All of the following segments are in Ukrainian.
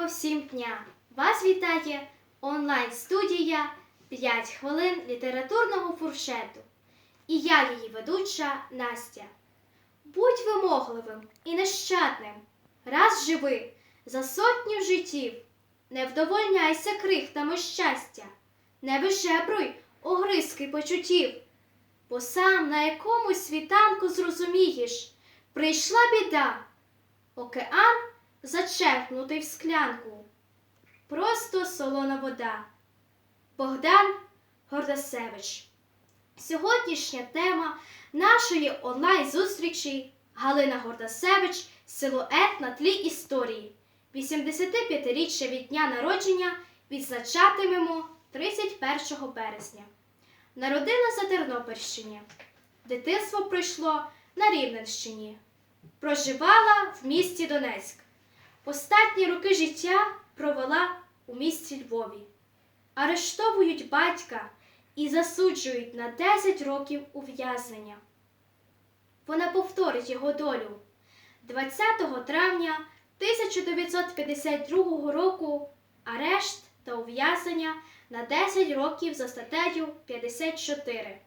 Гарного всім дня! Вас вітає онлайн-студія 5 хвилин літературного фуршету. І я, її ведуча Настя. Будь вимогливим і нещадним. Раз живи за сотню життів. Не вдовольняйся крихтами щастя, не вишебруй огризки почуттів. Бо сам на якомусь світанку зрозумієш, прийшла біда, океан зачерпнутий в склянку. Просто солона вода. Богдан Гордасевич. Сьогоднішня тема нашої онлайн-зустрічі Галина Гордасевич Силует на тлі історії. 85-річчя від дня народження відзначатимемо 31 березня. Народилася на Тернопільщині. Дитинство пройшло на Рівненщині. Проживала в місті Донецьк. Останні роки життя провела у місті Львові. Арештовують батька і засуджують на 10 років ув'язнення. Вона повторить його долю. 20 травня 1952 року арешт та ув'язнення на 10 років за статтею 54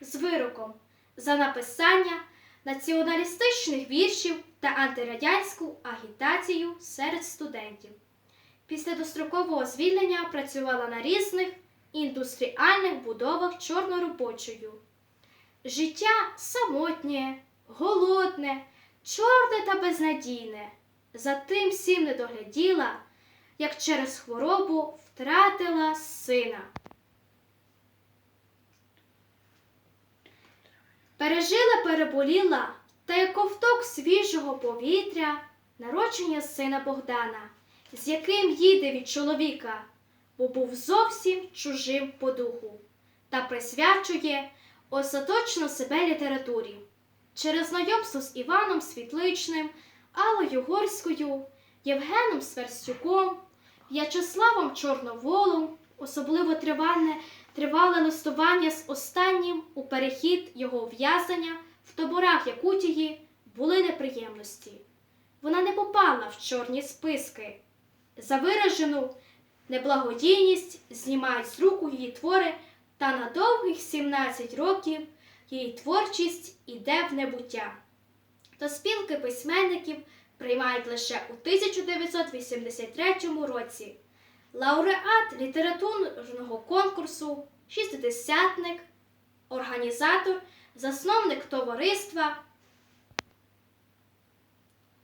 з вироком за написання націоналістичних віршів та антирадянську агітацію серед студентів. Після дострокового звільнення працювала на різних індустріальних будовах чорноробочою. Життя самотнє, голодне, чорне та безнадійне. За тим всім не догляділа, як через хворобу втратила сина. Пережила, переболіла, та як ковток свіжого повітря, народження сина Богдана, з яким їде від чоловіка, бо був зовсім чужим по духу, та присвячує остаточно себе літературі. Через знайомство з Іваном Світличним, Аллою Горською, Євгеном Сверстюком, В'ячеславом Чорноволом, особливо тривальне тривале листування з останнім у перехід його ув'язнення в таборах Якутії були неприємності. Вона не попала в чорні списки. За виражену неблагодійність знімають з руку її твори, та на довгих 17 років її творчість іде в небуття. До спілки письменників приймають лише у 1983 році. Лауреат літературного конкурсу, шістдесятник, організатор, засновник товариства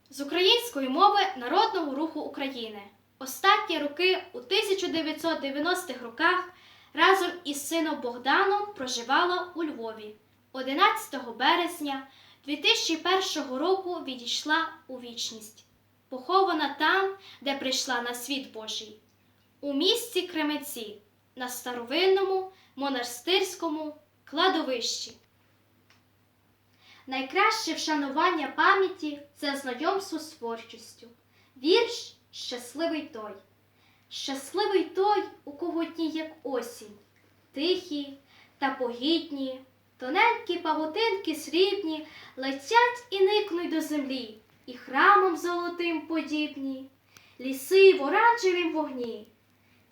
з української мови Народного руху України. Останні роки у 1990-х роках разом із сином Богданом проживала у Львові. 11 березня 2001 року відійшла у вічність, похована там, де прийшла на світ Божий у місті Кременці на старовинному монастирському кладовищі. Найкраще вшанування пам'яті це знайомство з творчістю. Вірш щасливий той. Щасливий той, у кого дні, як осінь, тихі та погідні, тоненькі павутинки срібні летять і никнуть до землі, і храмом золотим подібні, ліси в оранжевім вогні.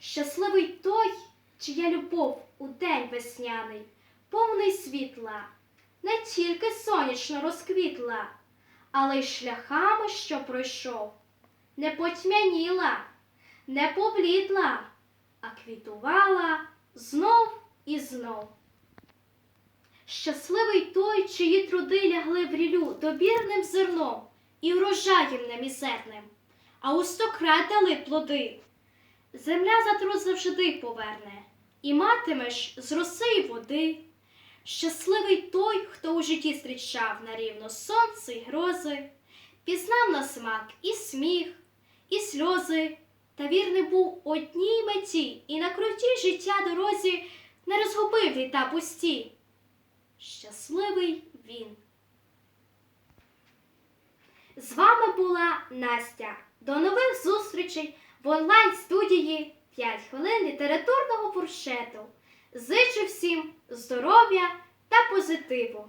Щасливий той, чия любов у день весняний, повний світла, не тільки сонячно розквітла, але й шляхами, що пройшов, не потьмяніла, не поблідла, а квітувала знов і знов. Щасливий той, чиї труди лягли в рілю добірним зерном і урожаєм немізерним, а у дали плоди. Земля за труд завжди поверне, і матимеш з роси й води. Щасливий той, хто у житті зустрічав на рівно сонце й грози, пізнав на смак і сміх, і сльози, та вірний був одній меті, і на крутій життя дорозі не розгубив літа пусті. Щасливий він. З вами була Настя. До нових зустрічей в онлайн-студії 5 хвилин літературного фуршету. Зичу всім здоров'я та позитиву!